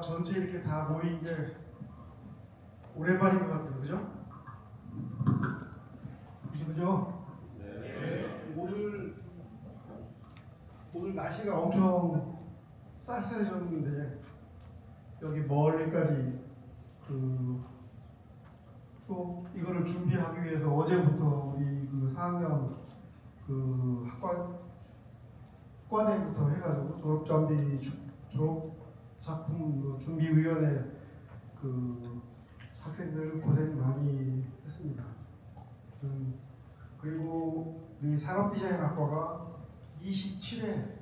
전체 이렇게 다 모인 게 오랜만인 것 같아요, 그죠? 그죠? 네. 오늘 오늘 날씨가 엄청 쌀쌀해졌는데 여기 멀리까지 그 또 이거를 준비하기 위해서 어제부터 우리 그 4학년 그 학과 과대부터 해가지고 졸업 준비 주- 졸업 작품 그 준비 위원회 그 학생들 고생 많이 했습니다. 음, 그리고 우리 산업 디자인 학과가 27회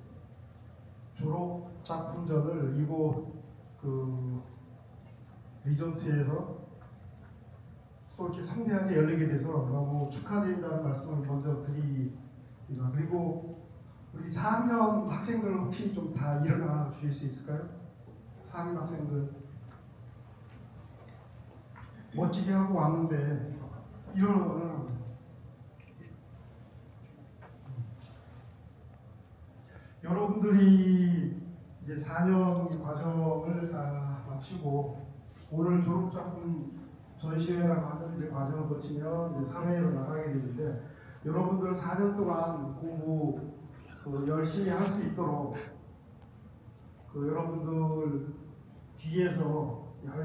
졸업 작품전을 이곳 그 리전스에서 또 이렇게 성대하게 열리게 돼서 너무 축하드린다는 말씀을 먼저 우리 4학년 학생들 혹시 좀다 일어나 주실 수 있을까요? 4학년 학생들 멋지게 하고 왔는데 일어나 여러분들이 이제 4년 과정을 다 마치고 오늘 졸업 작품 전시회라고 하는 이제 과정을 거치면 이제 3회로 나가게 되는데 여러분들 4년 동안 공부 그 열심히 할 수 있도록 그 여러분들 뒤에서 열심히